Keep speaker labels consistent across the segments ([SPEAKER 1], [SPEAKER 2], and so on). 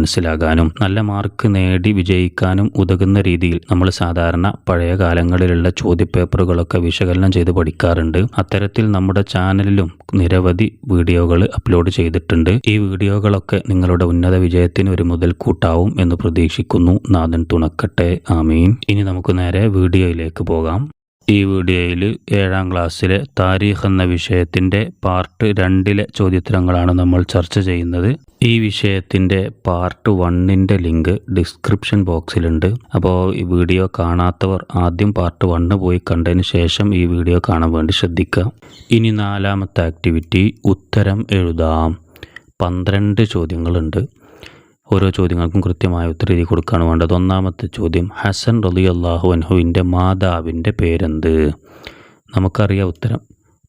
[SPEAKER 1] മനസ്സിലാകാനും നല്ല മാർക്ക് നേടി വിജയിക്കാനും ഉതകുന്ന രീതിയിൽ നമ്മൾ സാധാരണ പഴയ കാലങ്ങളിലുള്ള ചോദ്യപേപ്പറുകളൊക്കെ വിശകലനം ചെയ്ത് പഠിക്കാറുണ്ട്. അത്തരത്തിൽ നമ്മുടെ ചാനലിലും നിരവധി വീഡിയോകൾ അപ്ലോഡ് ചെയ്തിട്ടുണ്ട്. ഈ വീഡിയോകളൊക്കെ നിങ്ങളുടെ ഉന്നത വിജയത്തിന് ഒരു മുതൽക്കൂട്ടാവും എന്ന് പ്രതീക്ഷിക്കുന്നു. നാഥൻ തുണക്കട്ടെ. ആമീൻ. ഇനി നമുക്ക് നേരെ വീഡിയോയിലേക്ക് പോകാം. ഈ വീഡിയോയിൽ ഏഴാം ക്ലാസ്സിലെ താരീഖ് എന്ന വിഷയത്തിന്റെ പാർട്ട് രണ്ടിലെ ചോദ്യത്തരങ്ങളാണ് നമ്മൾ ചർച്ച ചെയ്യുന്നത്. ഈ വിഷയത്തിന്റെ പാർട്ട് വണ്ണിന്റെ ലിങ്ക് ഡിസ്ക്രിപ്ഷൻ ബോക്സിലുണ്ട്. അപ്പോൾ ഈ വീഡിയോ കാണാത്തവർ ആദ്യം പാർട്ട് വണ്ണ് പോയി കണ്ടതിന് ശേഷം ഈ വീഡിയോ കാണാൻ വേണ്ടി ശ്രദ്ധിക്കുക. ഇനി നാലാമത്തെ ആക്ടിവിറ്റി ഉത്തരം എഴുതാം. പന്ത്രണ്ട് ചോദ്യങ്ങളുണ്ട്. ഓരോ ചോദ്യങ്ങൾക്കും കൃത്യമായ ഉത്തരം കൊടുക്കുകയാണ് വേണ്ടത്. ഒന്നാമത്തെ ചോദ്യം ഹസൻ റലി അള്ളാഹു അൻഹുവിന്റെ മാതാവിന്റെ പേരെന്ത്? നമുക്കറിയാം ഉത്തരം.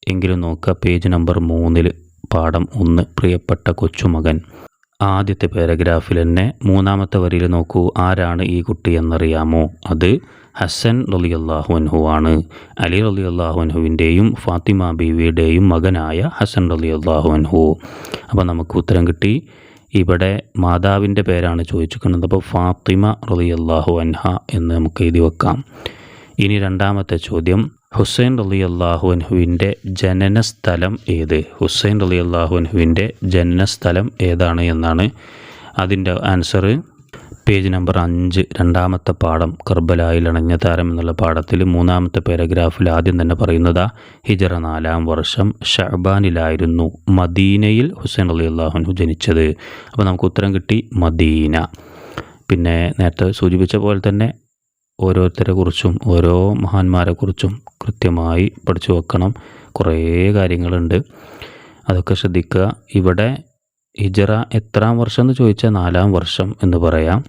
[SPEAKER 1] എങ്കിലും നോക്കുക പേജ് നമ്പർ മൂന്നിൽ പാഠം ഒന്ന് പ്രിയപ്പെട്ട കൊച്ചുമകൻ. ആദ്യത്തെ പാരഗ്രാഫിൽ തന്നെ മൂന്നാമത്തെ വരിയിൽ നോക്കൂ ആരാണ് ഈ കുട്ടി എന്നറിയാമോ? അത് ഹസൻ റലി അള്ളാഹു അൻഹു ആണ് അലി റലി അള്ളാഹു അൻഹുവിന്റെയും ഫാത്തിമ ബീവിയുടെയും മകനായ ഹസൻ റലി അള്ളാഹു അൻഹു. അപ്പോൾ നമുക്ക് ഉത്തരം കിട്ടി ഇവിടെ മാതാവിന്റെ പേരാണ് ചോദിച്ചിരിക്കുന്നത്. അപ്പോൾ ഫാത്തിമ റളിയല്ലാഹു അൻഹ എന്ന് നമുക്ക് എഴുതി വെക്കാം. ഇനി രണ്ടാമത്തെ ചോദ്യം. ഹുസൈൻ റളിയല്ലാഹു അൻഹുവിന്റെ ജനനസ്ഥലം ഏത്? ഹുസൈൻ റളിയല്ലാഹു അൻഹുവിന്റെ ജനനസ്ഥലം ഏതാണ് എന്നാണ് അതിന്റെ ആൻസർ പേജ് നമ്പർ അഞ്ച് രണ്ടാമത്തെ പാഠം കർബലായിൽ അണഞ്ഞ താരം എന്നുള്ള പാഠത്തിൽ മൂന്നാമത്തെ പാരഗ്രാഫിൽ ആദ്യം തന്നെ പറയുന്നത് ഹിജറ നാലാം വർഷം ഷഹബാനിലായിരുന്നു മദീനയിൽ ഹുസൈൻ അലി അള്ളാഹുനു ജനിച്ചത്. അപ്പോൾ നമുക്ക് ഉത്തരം കിട്ടി മദീന. പിന്നെ നേരത്തെ സൂചിപ്പിച്ച പോലെ തന്നെ ഓരോരുത്തരെ കുറിച്ചും ഓരോ മഹാന്മാരെക്കുറിച്ചും കൃത്യമായി പഠിച്ചു വെക്കണം. കുറേ കാര്യങ്ങളുണ്ട്. അതൊക്കെ ശ്രദ്ധിക്കുക. ഇവിടെ ഹിജറ എത്രാം വർഷം എന്ന് ചോദിച്ചാൽ നാലാം വർഷം എന്ന് പറയാം.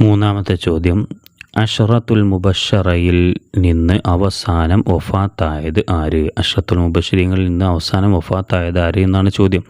[SPEAKER 1] മൂന്നാമത്തെ ചോദ്യം. അഷറത്തുൽ മുബഷറയിൽ നിന്ന് അവസാനം ഒഫാത്തായത് ആര്? അഷറത്തുൽ മുബഷരീങ്ങളിൽ നിന്ന് അവസാനം ഒഫാത്തായത് ആര് എന്നാണ് ചോദ്യം.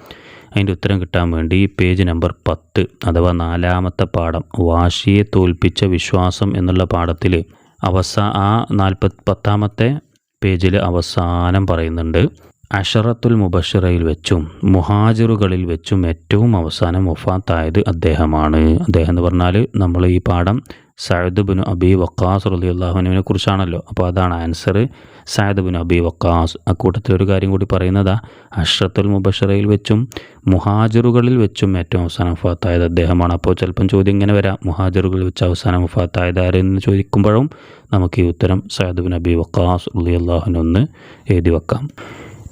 [SPEAKER 1] അതിന്റെ ഉത്തരം കിട്ടാൻ വേണ്ടി പേജ് നമ്പർ പത്ത് അഥവാ നാലാമത്തെ പാഠം വാശിയെ തോൽപ്പിച്ച വിശ്വാസം എന്നുള്ള പാഠത്തിൽ അവസാ ആ നാൽപ്പത്തി പത്താമത്തെ പേജിൽ അവസാനം പറയുന്നുണ്ട്. അഷറത്തുൽ മുബഷിറയിൽ വെച്ചും മുഹാജിറുകളിൽ വെച്ചും ഏറ്റവും അവസാനം വഫാത്തായത് അദ്ദേഹമാണ്. അദ്ദേഹം എന്ന് പറഞ്ഞാൽ നമ്മൾ ഈ പാഠം സയദ് ബിൻ അബി വക്കാസ് റലി അള്ളാഹുനുവിനെ കുറിച്ചാണല്ലോ. അപ്പോൾ അതാണ് answer Sayad bin Abi Waqqas. അക്കൂട്ടത്തിൽ ഒരു കാര്യം കൂടി പറയുന്നതാ. അഷ്റത്തുൽ മുബഷിറയിൽ വെച്ചും മുഹാജിറുകളിൽ വെച്ചും ഏറ്റവും അവസാനം വഫാത്തായത് അദ്ദേഹമാണ്. അപ്പോൾ ചിലപ്പം ചോദ്യം ഇങ്ങനെ വരാം. മുഹാജിറുകളിൽ വെച്ച് അവസാനം വഫാത്തായത് ആരെന്ന് ചോദിക്കുമ്പോഴും നമുക്ക് ഈ ഉത്തരം സയദ് ബിൻ അബി വക്കാസ് റലി അള്ളാഹുനൊന്ന് എഴുതി വെക്കാം.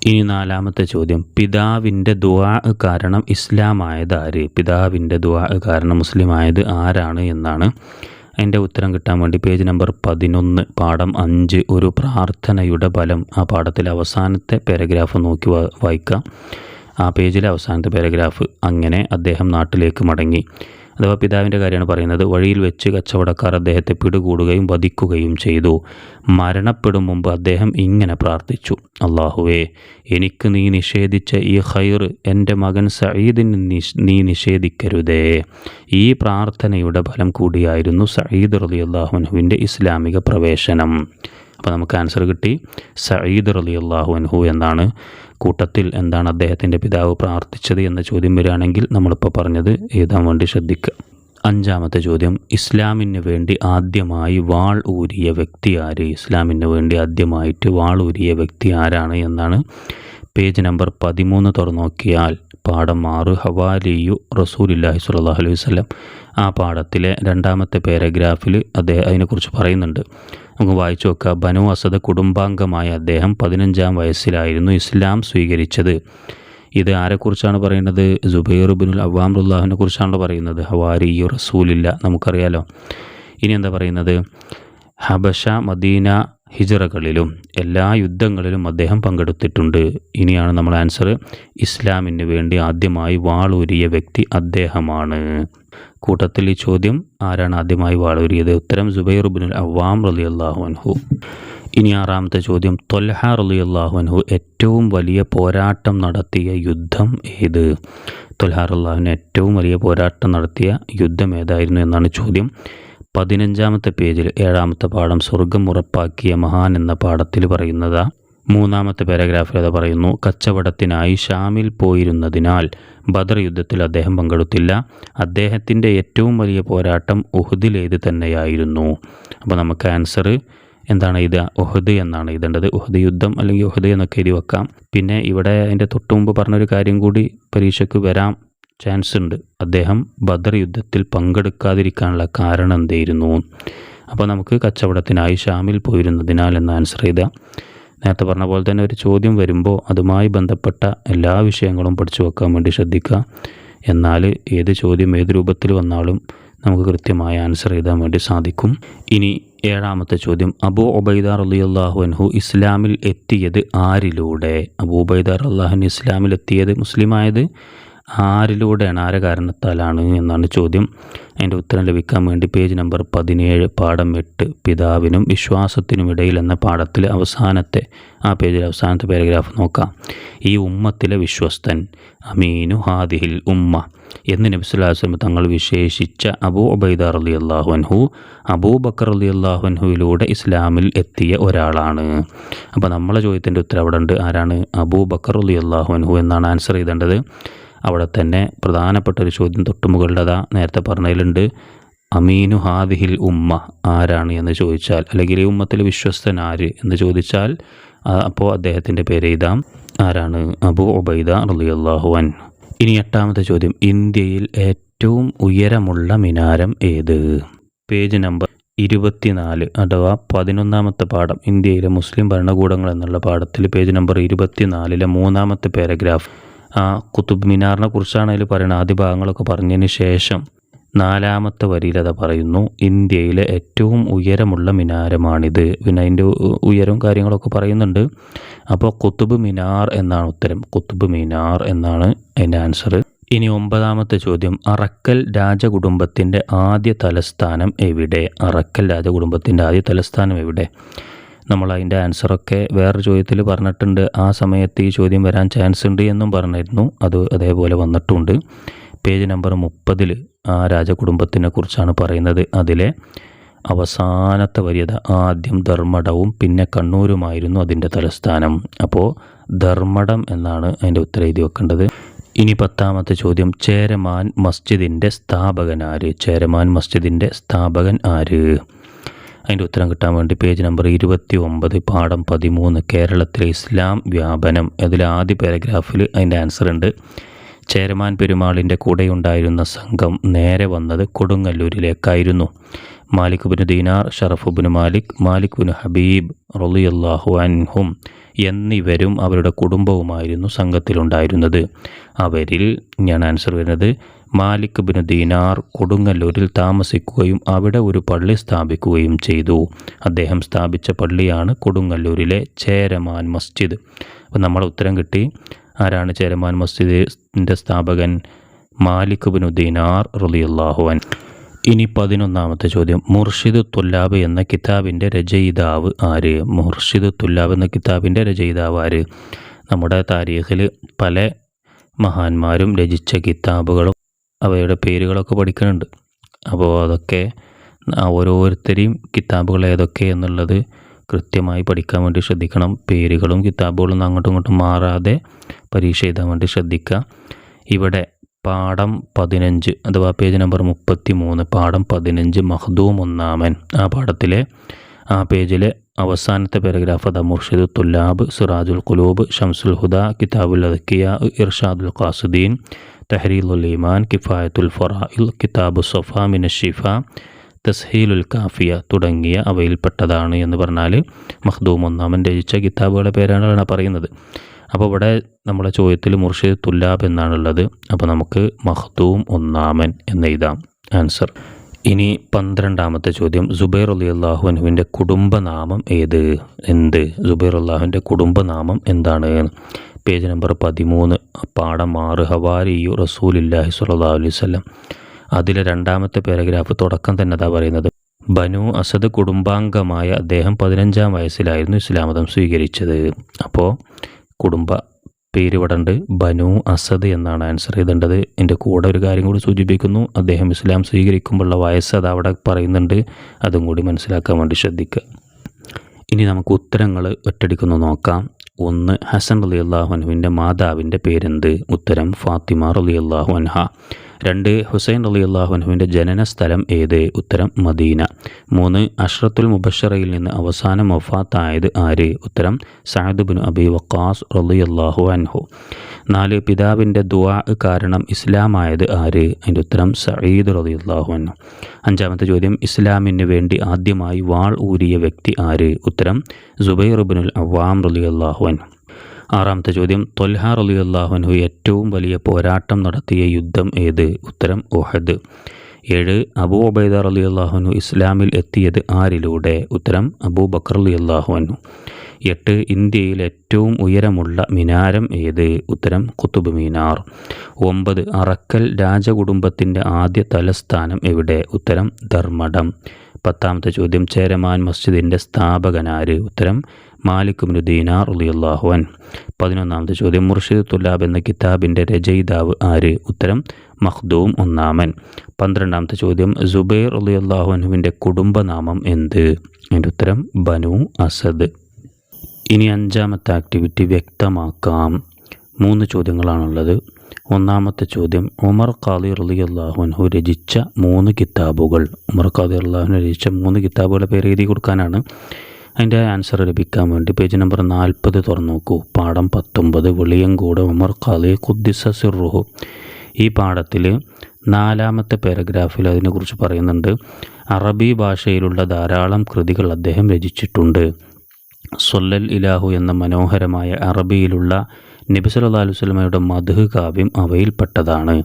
[SPEAKER 1] ഇനി നാലാമത്തെ ചോദ്യം. പിതാവിന്റെ ദുവാ കാരണം ഇസ്ലാമായത് ആര് പിതാവിന്റെ ദുവാ കാരണം മുസ്ലിം ആയത് ആരാണ് എന്നാണ് അതിന്റെ ഉത്തരം കിട്ടാൻ വേണ്ടി പേജ് നമ്പർ പതിനൊന്ന് പാഠം അഞ്ച് ഒരു പ്രാർത്ഥനയുടെ ഫലം. ആ പാഠത്തിലെ അവസാനത്തെ പാരഗ്രാഫ് നോക്കി വായിക്കാം. ആ പേജിലെ അവസാനത്തെ പാരഗ്രാഫ് അങ്ങനെ അദ്ദേഹം നാട്ടിലേക്ക് മടങ്ങി. അഥവാ പിതാവിന്റെ കാര്യമാണ് പറയുന്നത്. വഴിയിൽ വെച്ച് കച്ചവടക്കാർ അദ്ദേഹത്തെ പിടികൂടുകയും വധിക്കുകയും ചെയ്തു. മരണപ്പെടും മുമ്പ് അദ്ദേഹം ഇങ്ങനെ പ്രാർത്ഥിച്ചു. അള്ളാഹുവേ എനിക്ക് നീ നിഷേധിച്ച ഈ ഹൈർ എന്റെ മകൻ സയ്യിദിന് നീ നിഷേധിക്കരുതേ. ഈ പ്രാർത്ഥനയുടെ ഫലം കൂടിയായിരുന്നു സയ്യിദ് റലി അള്ളാഹുനുവിന്റെ ഇസ്ലാമിക പ്രവേശനം. അപ്പോൾ നമുക്ക് ആൻസർ കിട്ടി. സയ്യിദ് റലി അള്ളാഹു അൻഹു എന്നാണ് കൂട്ടത്തിൽ എന്താണ് അദ്ദേഹത്തിന്റെ പിതാവ് പ്രാർത്ഥിച്ചത് എന്ന ചോദ്യം വരികയാണെങ്കിൽ നമ്മളിപ്പോൾ പറഞ്ഞത് എഴുതാൻ വേണ്ടി ശ്രദ്ധിക്കുക. അഞ്ചാമത്തെ ചോദ്യം ഇസ്ലാമിന് വേണ്ടി ആദ്യമായി വാൾ ഊരിയ വ്യക്തി ആര്? ഇസ്ലാമിന് വേണ്ടി ആദ്യമായിട്ട് വാൾ ഊരിയ വ്യക്തി ആരാണ് എന്നാണ് പേജ് നമ്പർ പതിമൂന്ന് തുറന്നു നോക്കിയാൽ പാഠം ആറ് ഹവാലിയു റസൂലില്ലാഹി സ്വല്ലല്ലാഹു അലൈഹി വസല്ലം. ആ പാഠത്തിലെ രണ്ടാമത്തെ പാരഗ്രാഫിൽ അദ്ദേഹം അതിനെക്കുറിച്ച് പറയുന്നുണ്ട്. നമുക്ക് വായിച്ചു നോക്കുക ബനു അസദ് കുടുംബാംഗമായ അദ്ദേഹം പതിനഞ്ചാം വയസ്സിലായിരുന്നു ഇസ്ലാം സ്വീകരിച്ചത്. ഇത് ആരെക്കുറിച്ചാണ് പറയുന്നത്? ജുബൈർ ബിനുൽ അവാമുല്ലാഹിനെ കുറിച്ചാണല്ലോ പറയുന്നത്. ഹവാരിയു റസൂലില്ല നമുക്കറിയാലോ. ഇനി എന്താ പറയുന്നത്? ഹബഷ മദീന ഹിജറകളിലും എല്ലാ യുദ്ധങ്ങളിലും അദ്ദേഹം പങ്കെടുത്തിട്ടുണ്ട്. ഇനിയാണ് നമ്മൾ ആൻസർ ഇസ്ലാമിന് വേണ്ടി ആദ്യമായി വാളൂരിയ വ്യക്തി അദ്ദേഹമാണ്. കൂട്ടത്തിൽ ഈ ചോദ്യം ആരാണ് ആദ്യമായി വാളൂരിയത്? ഉത്തരം ജുബൈർ ബിനുൽ അവാം റലി അള്ളാഹു അൻഹു. ഇനി ആറാമത്തെ ചോദ്യം തൊൽഹ റലി അള്ളാഹു അൻഹു ഏറ്റവും വലിയ പോരാട്ടം നടത്തിയ യുദ്ധം ഏത്? തൊൽഹ അള്ളാഹുവിന് ഏറ്റവും വലിയ പോരാട്ടം നടത്തിയ യുദ്ധം ഏതായിരുന്നു എന്നാണ് ചോദ്യം. പതിനഞ്ചാമത്തെ പേജിൽ ഏഴാമത്തെ പാഠം സ്വർഗം ഉറപ്പാക്കിയ മഹാൻ എന്ന പാഠത്തിൽ പറയുന്നത്. മൂന്നാമത്തെ പാരഗ്രാഫിൽ അത് പറയുന്നു കച്ചവടത്തിനായി ഷാമിൽ പോയിരുന്നതിനാൽ ബദർ യുദ്ധത്തിൽ അദ്ദേഹം പങ്കെടുത്തില്ല. അദ്ദേഹത്തിന്റെ ഏറ്റവും വലിയ പോരാട്ടം ഉഹുദിലേത് തന്നെയായിരുന്നു? അപ്പോൾ നമുക്ക് ആൻസർ എന്താണ് ഇത്? ഉഹദ് എന്നാണ് എഴുതേണ്ടത്. ഉഹദ് യുദ്ധം അല്ലെങ്കിൽ ഉഹദ് എന്നൊക്കെ എഴുതി വെക്കാം. പിന്നെ ഇവിടെ അതിന്റെ തൊട്ട് മുമ്പ് പറഞ്ഞൊരു കാര്യം കൂടി പരീക്ഷയ്ക്ക് വരാം. ചാൻസ് ഉണ്ട്. അദ്ദേഹം ബദർ യുദ്ധത്തിൽ പങ്കെടുക്കാതിരിക്കാനുള്ള കാരണം എന്തായിരുന്നു? അപ്പോൾ നമുക്ക് കച്ചവടത്തിനായി ഷാമിൽ പോയിരുന്നതിനാൽ എന്ന ആൻസർ ചെയ്താൽ നേരത്തെ പറഞ്ഞ പോലെ തന്നെ ഒരു ചോദ്യം വരുമ്പോൾ അതുമായി ബന്ധപ്പെട്ട എല്ലാ വിഷയങ്ങളും പഠിച്ചു വെക്കാൻ വേണ്ടി ശ്രദ്ധിക്കുക. എന്നാൽ ഏത് ചോദ്യം ഏത് രൂപത്തിൽ വന്നാലും നമുക്ക് കൃത്യമായ ആൻസർ എഴുതാൻ വേണ്ടി സാധിക്കും. ഇനി ഏഴാമത്തെ ചോദ്യം. അബു ഒബൈദാർ അലി അള്ളാഹു അൻഹു ഇസ്ലാമിൽ എത്തിയത് ആരിലൂടെ? അബു ഒബൈദാർ അള്ളാഹുൻ ഇസ്ലാമിൽ എത്തിയത് മുസ്ലിമായത്? ആരിലൂടെയാണ് ആരെ കാരണത്താലാണ് എന്നാണ് ചോദ്യം. അതിന്റെ ഉത്തരം ലഭിക്കാൻ വേണ്ടി പേജ് നമ്പർ പതിനേഴ് പാഠം എട്ട് പിതാവിനും വിശ്വാസത്തിനും ഇടയിൽ എന്ന പാഠത്തിലെ അവസാനത്തെ ആ പേജിലെ അവസാനത്തെ പാരഗ്രാഫ് നോക്കാം. ഈ ഉമ്മത്തിലെ വിശ്വസ്തൻ അമീനു ഹാദിഹിൽ ഉമ്മ എന്ന് നബിസ്വല്ലാസ്ലം തങ്ങൾ വിശേഷിച്ച അബൂ ഉബൈദ അലി അള്ളാഹു അൻഹു അബൂബക്കർ അലി അള്ളാഹു അൻഹുവിലൂടെ ഇസ്ലാമിൽ എത്തിയ ഒരാളാണ്. അപ്പോൾ നമ്മളെ ചോദ്യത്തിന്റെ ഉത്തരം അവിടെ ഉണ്ട്. ആരാണ്? അബൂബക്കർ അലി അള്ളാഹു അൻഹു എന്നാണ് ആൻസർ ചെയ്തേണ്ടത്. അവിടെ തന്നെ പ്രധാനപ്പെട്ട ഒരു ചോദ്യം തൊട്ടുമുകളിലതാ നേരത്തെ പറഞ്ഞതിലുണ്ട്. അമീനു ഹാദിഹിൽ ഉമ്മ ആരാണ് എന്ന് ചോദിച്ചാൽ അല്ലെങ്കിൽ ഈ ഉമ്മത്തിൽ വിശ്വസ്തൻ ആര് എന്ന് ചോദിച്ചാൽ അപ്പോൾ അദ്ദേഹത്തിന്റെ പേര് എഴുതാം. ആരാണ്? അബു ഒബൈദ റളിയല്ലാഹു അൻ ഇനി എട്ടാമത്തെ ചോദ്യം ഇന്ത്യയിൽ ഏറ്റവും ഉയരമുള്ള മിനാരം ഏത്? പേജ് നമ്പർ ഇരുപത്തിനാല് അഥവാ പതിനൊന്നാമത്തെ പാഠം ഇന്ത്യയിലെ മുസ്ലിം ഭരണകൂടങ്ങൾ എന്നുള്ള പാഠത്തിൽ പേജ് നമ്പർ ഇരുപത്തിനാലിലെ മൂന്നാമത്തെ പാരഗ്രാഫ്. കുത്തുബ് മിനാറിനെ കുറിച്ചാണ് അതിൽ പറയുന്നത് ആദ്യ ഭാഗങ്ങളൊക്കെ പറഞ്ഞതിന് ശേഷം നാലാമത്തെ വരിയിൽ അത് പറയുന്നു ഇന്ത്യയിലെ ഏറ്റവും ഉയരമുള്ള മിനാരമാണിത്. പിന്നെ അതിന്റെ ഉയരവും കാര്യങ്ങളൊക്കെ പറയുന്നുണ്ട്. അപ്പോൾ കുത്തുബ് മിനാർ എന്നാണ് ഉത്തരം. കുത്തുബ് മിനാർ എന്നാണ് അതിന്റെ ആൻസർ ഇനി ഒമ്പതാമത്തെ ചോദ്യം അറക്കൽ രാജകുടുംബത്തിന്റെ ആദ്യ തലസ്ഥാനം എവിടെ? അറക്കൽ രാജകുടുംബത്തിന്റെ ആദ്യ തലസ്ഥാനം എവിടെ? നമ്മൾ അതിന്റെ ആൻസറൊക്കെ വേറൊരു ചോദ്യത്തിൽ പറഞ്ഞിട്ടുണ്ട്. ആ സമയത്ത് ഈ ചോദ്യം വരാൻ ചാൻസ് ഉണ്ട് എന്നും പറഞ്ഞിരുന്നു. അത് അതേപോലെ വന്നിട്ടുണ്ട്. പേജ് നമ്പർ മുപ്പതിൽ ആ രാജകുടുംബത്തിനെ കുറിച്ചാണ് പറയുന്നത്. അതിലെ അവസാനത്തെ വരിയത. ആദ്യം ധർമ്മടവും പിന്നെ കണ്ണൂരുമായിരുന്നു അതിന്റെ തലസ്ഥാനം. അപ്പോൾ ധർമ്മടം എന്നാണ് അതിന്റെ ഉത്തരം എഴുതി വെക്കേണ്ടത്. ഇനി പത്താമത്തെ ചോദ്യം. ചേരമാൻ മസ്ജിദിന്റെ സ്ഥാപകൻ ആര് ചേരമാൻ മസ്ജിദിന്റെ സ്ഥാപകൻ ആര്? അതിന്റെ ഉത്തരം കിട്ടാൻ വേണ്ടി പേജ് നമ്പർ ഇരുപത്തി ഒമ്പത് പാഠം പതിമൂന്ന് കേരളത്തിലെ ഇസ്ലാം വ്യാപനം. അതിൽ ആദ്യ പാരഗ്രാഫിൽ അതിന്റെ ആൻസർ ഉണ്ട്. ചേരമാൻ പെരുമാളിന്റെ കൂടെയുണ്ടായിരുന്ന സംഘം നേരെ വന്നത് കൊടുങ്ങല്ലൂരിലേക്കായിരുന്നു. Malik bin Dinar Sharaf bin Malik Malik bin Habib റളിയല്ലാഹു അൻഹും എന്നിവരും അവരുടെ കുടുംബവുമായിരുന്നു സംഘത്തിലുണ്ടായിരുന്നത്. അവരിൽ ഞാൻ ആൻസർ വരുന്നത് മാലിക് ബിൻ ദീനാർ കൊടുങ്ങല്ലൂരിൽ താമസിക്കുകയും അവിടെ ഒരു പള്ളി സ്ഥാപിക്കുകയും ചെയ്തു. അദ്ദേഹം സ്ഥാപിച്ച പള്ളിയാണ് കൊടുങ്ങല്ലൂരിലെ ചേരമാൻ മസ്ജിദ്. അപ്പോൾ നമ്മൾ ഉത്തരം കിട്ടി. ആരാണ് ചേരമാൻ മസ്ജിദിന്റെ സ്ഥാപകൻ? മാലിക് ബിൻ ദീനാർ റളിയല്ലാഹു അൻ ഇനി പതിനൊന്നാമത്തെ ചോദ്യം. മുർഷിദ് തുല്ലാബ് എന്ന കിതാബിന്റെ രചയിതാവ് ആര്? മുർഷിദ് തുല്ലാബ് എന്ന കിതാബിന്റെ രചയിതാവ് ആര്? നമ്മുടെ താരീഖിൽ പല മഹാന്മാരും രചിച്ച കിതാബുകളും അവയുടെ പേരുകളൊക്കെ പഠിക്കുന്നുണ്ട്. അപ്പോൾ അതൊക്കെ ഓരോരുത്തരെയും കിതാബുകൾ ഏതൊക്കെ എന്നുള്ളത് കൃത്യമായി പഠിക്കാൻ വേണ്ടി ശ്രദ്ധിക്കണം. പേരുകളും കിതാബുകളും അങ്ങോട്ടും ഇങ്ങോട്ടും മാറാതെ പരീക്ഷ എഴുതാൻ വേണ്ടി ശ്രദ്ധിക്കുക. ഇവിടെ പാഠം പതിനഞ്ച് അഥവാ പേജ് നമ്പർ മുപ്പത്തി മൂന്ന് പാഠം പതിനഞ്ച് മഹദൂം ഒന്നാമൻ. ആ പാഠത്തിലെ ആ പേജിലെ അവസാനത്തെ പാരഗ്രാഫ് അതാ മുർഷിദ് തുല്ലാബ് സിറാജുൽ കുലൂബ് ഷംസുൽ ഹുദ കിതാബുൽ അദക്കിയ ഇർഷാദുൽ ഖാസുദ്ദീൻ തഹരീലുൽ ഈമാൻ കിഫായത്തുൽ ഫറായിൽ കിതാബ് സൊഫ മിന ഷിഫ തസ്ഹീലുൽ കാഫിയ തുടങ്ങിയ അവയിൽപ്പെട്ടതാണ് എന്ന് പറഞ്ഞാൽ മഖ്ദൂം ഒന്നാമൻ രചിച്ച കിതാബുകളുടെ പേരാണ് പറയുന്നത്. അപ്പോൾ ഇവിടെ നമ്മുടെ ചോദ്യത്തിൽ മുർഷിദ് തുല്ലാബ് എന്നാണുള്ളത്. അപ്പോൾ നമുക്ക് മഖ്ദൂം ഒന്നാമൻ എന്ന് എഴുതാം. ആൻസർ. ഇനി പന്ത്രണ്ടാമത്തെ ചോദ്യം. സുബൈർ അലി അള്ളാഹുവിന്റെ കുടുംബനാമം ഏത്? എന്ത്? സുബൈർ അള്ളാഹുവിന്റെ കുടുംബനാമം എന്താണ്? പേജ് നമ്പർ പതിമൂന്ന് പാഠം ആറ് ഹവാരിയു റസൂലില്ലാഹി സ്വല്ലാ അലൈഹി വസല്ലം. അതിലെ രണ്ടാമത്തെ പാരഗ്രാഫ് തുടക്കം തന്നെ അതാ പറയുന്നത്. ബനു അസദ് കുടുംബാംഗമായ അദ്ദേഹം പതിനഞ്ചാം വയസ്സിലായിരുന്നു ഇസ്ലാം മതം സ്വീകരിച്ചത്. അപ്പോൾ കുടുംബ പേര് ഇവിടെണ്ട് ബനു അസദ് എന്നാണ് ആൻസർ ചെയ്തേണ്ടത് എന്റെ കൂടെ ഒരു കാര്യം കൂടി സൂചിപ്പിക്കുന്നു. അദ്ദേഹം ഇസ്ലാം സ്വീകരിക്കുമ്പോഴുള്ള വയസ്സ് അത് അവിടെ പറയുന്നുണ്ട്. അതും കൂടി മനസ്സിലാക്കാൻ വേണ്ടി ശ്രദ്ധിക്കുക. ഇനി നമുക്ക് ഉത്തരങ്ങൾ ഒറ്റടിക്കുന്നു നോക്കാം. ഒന്ന് ഹസൻ അലി അള്ളാഹുനുവിന്റെ മാതാവിന്റെ പേരെന്ത്? ഉത്തരം ഫാത്തിമ അലി അള്ളാഹു അൻഹ. രണ്ട് ഹുസൈൻ അലി അള്ളാഹുനുവിന്റെ ജനന സ്ഥലം ഏത്? ഉത്തരം മദീന. മൂന്ന് അഷ്റത്തുൽ മുബഷറയിൽ നിന്ന് അവസാനം വഫാത്തായത് ആര്? ഉത്തരം സഅദ് ബിൻ അബി വക്കാസ് റലി അള്ളാഹു അൻഹു. നാല് പിതാവിന്റെ ദുവാ കാരണം ഇസ്ലാമായത് ആര്? അതിന്റെ ഉത്തരം സയ്യിദ് റലി അള്ളാഹു അൻഹു. അഞ്ചാമത്തെ ചോദ്യം ഇസ്ലാമിന് വേണ്ടി ആദ്യമായി വാൾ ഊരിയ വ്യക്തി ആര്? ഉത്തരം ബിനുൽ അവാം റലി അള്ളാഹു അൻഹു. ആറാമത്തെ ചോദ്യം തൊൽഹ അള്ളാഹുനു ഏറ്റവും വലിയ പോരാട്ടം നടത്തിയ യുദ്ധം ഏത്? ഉത്തരം ഒഹദ് ഏഴ് അബൂ ഒബൈദ അലി അള്ളാഹുനു ഇസ്ലാമിൽ എത്തിയത് ആരിലൂടെ? ഉത്തരം അബൂ ബക്കർ അലി അള്ളാഹുനു എട്ട് ഇന്ത്യയിൽ ഏറ്റവും ഉയരമുള്ള മിനാരം ഏത്? ഉത്തരം കുത്തുബ് മിനാർ. ഒമ്പത് അറക്കൽ രാജകുടുംബത്തിന്റെ ആദ്യ തലസ്ഥാനം എവിടെ? ഉത്തരം ധർമ്മടം. പത്താമത്തെ ചോദ്യം ചേരമാൻ മസ്ജിദിന്റെ സ്ഥാപകനാര്? ഉത്തരം മാലിക് ബിൻ ദീനാർ ഉലിയല്ലാഹുവൻ പതിനൊന്നാമത്തെ ചോദ്യം മുർഷിദ് തുല്ലാബ് എന്ന കിതാബിന്റെ രചയിതാവ് ആര്? ഉത്തരം മഖ്ദൂം ഒന്നാമൻ. പന്ത്രണ്ടാമത്തെ ചോദ്യം സുബൈർ ഉലിയല്ലാഹുവിന്റെ കുടുംബനാമം എന്ത്? അതിന്റെ ഉത്തരം ബനു അസദ്. ഇനി അഞ്ചാമത്തെ ആക്ടിവിറ്റി വ്യക്തമാക്കാം. മൂന്ന് ചോദ്യങ്ങളാണുള്ളത്. ഒന്നാമത്തെ ചോദ്യം ഉമർ ഖാദി റലി അള്ളാഹുൻഹു രചിച്ച മൂന്ന് കിതാബുകൾ. ഉമർ ഖാദി അള്ളാഹുൻ രചിച്ച മൂന്ന് കിതാബുകളുടെ പേര് എഴുതി കൊടുക്കാനാണ്. അതിന്റെ ആൻസർ ലഭിക്കാൻ വേണ്ടി പേജ് നമ്പർ നാൽപ്പത് തുറന്നു നോക്കൂ. പാഠം പത്തൊമ്പത് വെളിയങ്കോട് ഉമർ ഖാലി ഖുദ്ദിസ സിറുഹു ഈ പാഠത്തിൽ നാലാമത്തെ പാരഗ്രാഫിൽ അതിനെക്കുറിച്ച് പറയുന്നുണ്ട്. അറബി ഭാഷയിലുള്ള ധാരാളം കൃതികൾ അദ്ദേഹം രചിച്ചിട്ടുണ്ട്. സൊല്ലൽ ഇലാഹു എന്ന മനോഹരമായ അറബിയിലുള്ള നബി സല്ലല്ലാഹു അലൈഹി വസല്ലമയുടെ മധു കാവ്യം അവയിൽപ്പെട്ടതാണ്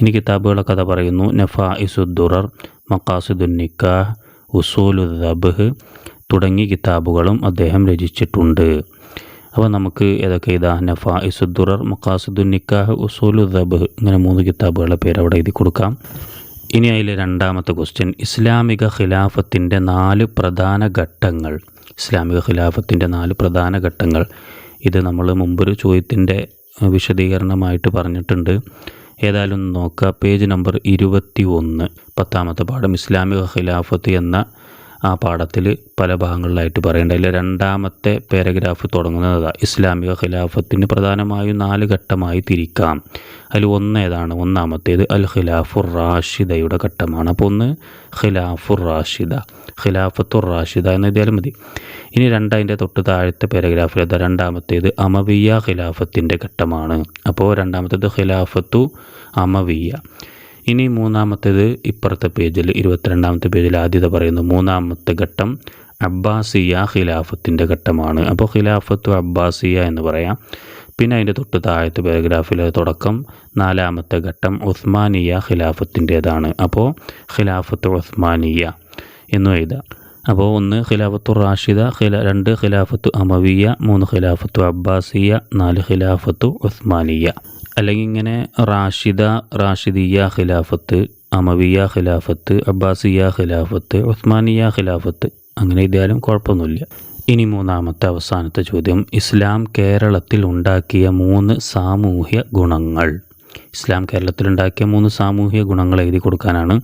[SPEAKER 1] ഇനി കിതാബുകളെ കഥ പറയുന്നു. നഫാ ഇസുദ്ദുറർ മക്കാസുദ്ദുൻ നിക്കാഹ് തുടങ്ങിയ കിതാബുകളും അദ്ദേഹം രചിച്ചിട്ടുണ്ട്. അപ്പോൾ നമുക്ക് ഏതൊക്കെ ഇതാ? നഫാ ഇസുദ്ദുറർ മുഖാസുദ്ദുൻ നിക്കാഹ് ഉസൂലു ദബ്ഹ് ഇങ്ങനെ മൂന്ന് കിതാബുകളുടെ പേര് അവിടെ എഴുതി കൊടുക്കാം. ഇനി അതിലെ രണ്ടാമത്തെ ക്വസ്റ്റ്യൻ ഇസ്ലാമിക ഖിലാഫത്തിന്റെ നാല് പ്രധാന ഘട്ടങ്ങൾ. ഇസ്ലാമിക ഖിലാഫത്തിന്റെ നാല് പ്രധാന ഘട്ടങ്ങൾ. ഇത് നമ്മൾ മുമ്പൊരു ചോദ്യത്തിന്റെ വിശദീകരണമായിട്ട് പറഞ്ഞിട്ടുണ്ട്. ഏതായാലും നോക്കുക പേജ് നമ്പർ ഇരുപത്തി ഒന്ന് പത്താമത്തെ പാഠം. ഇസ്ലാമിക ഖിലാഫത്ത് എന്ന ആ പാഠത്തിൽ പല ഭാഗങ്ങളിലായിട്ട് പറയേണ്ട. അതിൽ രണ്ടാമത്തെ പാരഗ്രാഫ് തുടങ്ങുന്നത് ഇസ്ലാമിക ഖിലാഫത്തിന് പ്രധാനമായും നാല് ഘട്ടമായി തിരിക്കാം. അതിൽ ഒന്നേതാണ് ഒന്നാമത്തേത് അൽ ഖിലാഫുർ റാഷിദയുടെ ഘട്ടമാണ്. അപ്പോൾ ഒന്ന് ഖിലാഫുർ റാഷിദ ഖിലാഫത്തുർ റാഷിദ എന്ന് എഴുതിയാലും മതി. ഇനി രണ്ടതിന്റെ തൊട്ട് താഴത്തെ പാരഗ്രാഫിൽ അതാ രണ്ടാമത്തേത് അമവിയ ഖിലാഫത്തിന്റെ ഘട്ടമാണ്. അപ്പോൾ രണ്ടാമത്തേത് ഖിലാഫത്തു അമവിയ. ഇനി മൂന്നാമത്തേത് ഇപ്പുറത്തെ പേജിൽ ഇരുപത്തിരണ്ടാമത്തെ പേജിൽ ആദ്യത പറയുന്നു മൂന്നാമത്തെ ഘട്ടം അബ്ബാസിയ ഖിലാഫത്തിന്റെ ഘട്ടമാണ്. അപ്പോൾ ഖിലാഫത്തു അബ്ബാസിയ എന്ന് പറയാം. പിന്നെ അതിന്റെ തൊട്ട് താഴത്തെ പാരഗ്രാഫിലെ തുടക്കം നാലാമത്തെ ഘട്ടം ഉസ്മാനിയ ഖിലാഫത്തിന്റേതാണ്. അപ്പോൾ ഖിലാഫത്ത് ഉസ്മാനിയ എന്ന് എഴുതാം. അപ്പോൾ ഒന്ന് ഖിലാഫത്തു റാഷിദ ഖില രണ്ട് ഖിലാഫത്തു അമവിയ മൂന്ന് ഖിലാഫത്തു അബ്ബാസിയ നാല് ഖിലാഫത്തു ഉസ്മാനിയ. അല്ലെങ്കിൽ ഇങ്ങനെ റാഷിദ റാഷിദിയ ഖിലാഫത്ത് അമവിയ ഖിലാഫത്ത് അബ്ബാസിയ ഖിലാഫത്ത് ഉസ്മാനിയ ഖിലാഫത്ത് അങ്ങനെ എഴുതിയാലും കുഴപ്പമൊന്നുമില്ല. ഇനി മൂന്നാമത്തെ അവസാനത്തെ ചോദ്യം. ഇസ്ലാം കേരളത്തിൽ ഉണ്ടാക്കിയ മൂന്ന് സാമൂഹ്യ ഗുണങ്ങൾ. ഇസ്ലാം കേരളത്തിൽ ഉണ്ടാക്കിയ മൂന്ന് സാമൂഹ്യ ഗുണങ്ങൾ എഴുതി കൊടുക്കാനാണ്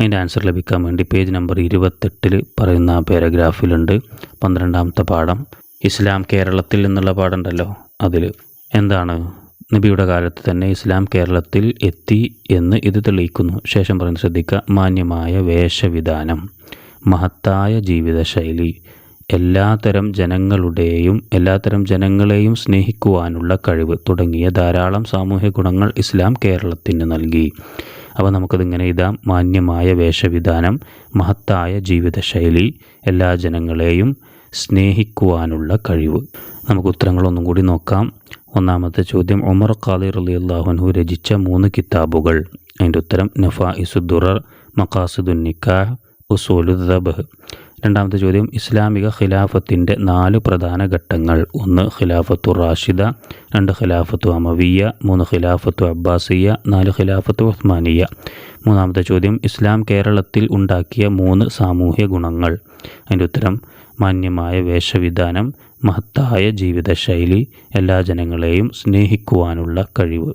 [SPEAKER 1] അതിന്റെ ആൻസർ ലഭിക്കാൻ വേണ്ടി പേജ് നമ്പർ ഇരുപത്തെട്ടിൽ പറയുന്ന പാരഗ്രാഫിലുണ്ട്. പന്ത്രണ്ടാമത്തെ പാഠം. ഇസ്ലാം കേരളത്തിൽ എന്നുള്ള പാഠമുണ്ടല്ലോ അതിൽ എന്താണ്? നബിയുടെ കാലത്ത് തന്നെ ഇസ്ലാം കേരളത്തിൽ എത്തി എന്ന് ഇത് തെളിയിക്കുന്നു. ശേഷം പറയുന്നത് ശ്രദ്ധിക്കുക മാന്യമായ വേഷവിധാനം മഹത്തായ ജീവിതശൈലി എല്ലാത്തരം ജനങ്ങളുടെയും എല്ലാത്തരം ജനങ്ങളെയും സ്നേഹിക്കുവാനുള്ള കഴിവ് തുടങ്ങിയ ധാരാളം സാമൂഹ്യ ഗുണങ്ങൾ ഇസ്ലാം കേരളത്തിന് നൽകി. അപ്പോൾ നമുക്കതിങ്ങനെ ഇതാം മാന്യമായ വേഷവിധാനം മഹത്തായ ജീവിതശൈലി എല്ലാ ജനങ്ങളെയും സ്നേഹിക്കുവാനുള്ള കഴിവ്. നമുക്ക് ഉത്തരങ്ങളൊന്നും കൂടി നോക്കാം. ഒന്നാമത്തെ ചോദ്യം ഉമർ ഖാലി റലി അള്ളാഹുൻഹു രചിച്ച മൂന്ന് കിതാബുകൾ. അതിന്റെ ഉത്തരം നഫ ഇസുദ്ദുറർ മക്കാസുദുൻ നിക്കാഹ് ഉസൂലു ദബഹ്. രണ്ടാമത്തെ ചോദ്യം ഇസ്ലാമിക ഖിലാഫത്തിന്റെ നാല് പ്രധാന ഘട്ടങ്ങൾ. ഒന്ന് ഖിലാഫത്തു റാഷിദ രണ്ട് ഖിലാഫത്തു അമവിയ മൂന്ന് ഖിലാഫത്തു അബ്ബാസിയ നാല് ഖിലാഫത്തു ഉസ്മാനിയ മൂന്നാമത്തെ ചോദ്യം ഇസ്ലാം കേരളത്തിൽ ഉണ്ടാക്കിയ മൂന്ന് സാമൂഹ്യ ഗുണങ്ങൾ. അതിന്റെ ഉത്തരം മാന്യമായ വേഷവിധാനം മഹത്തായ ജീവിതശൈലി എല്ലാ ജനങ്ങളെയും സ്നേഹിക്കുവാനുള്ള കഴിവ്.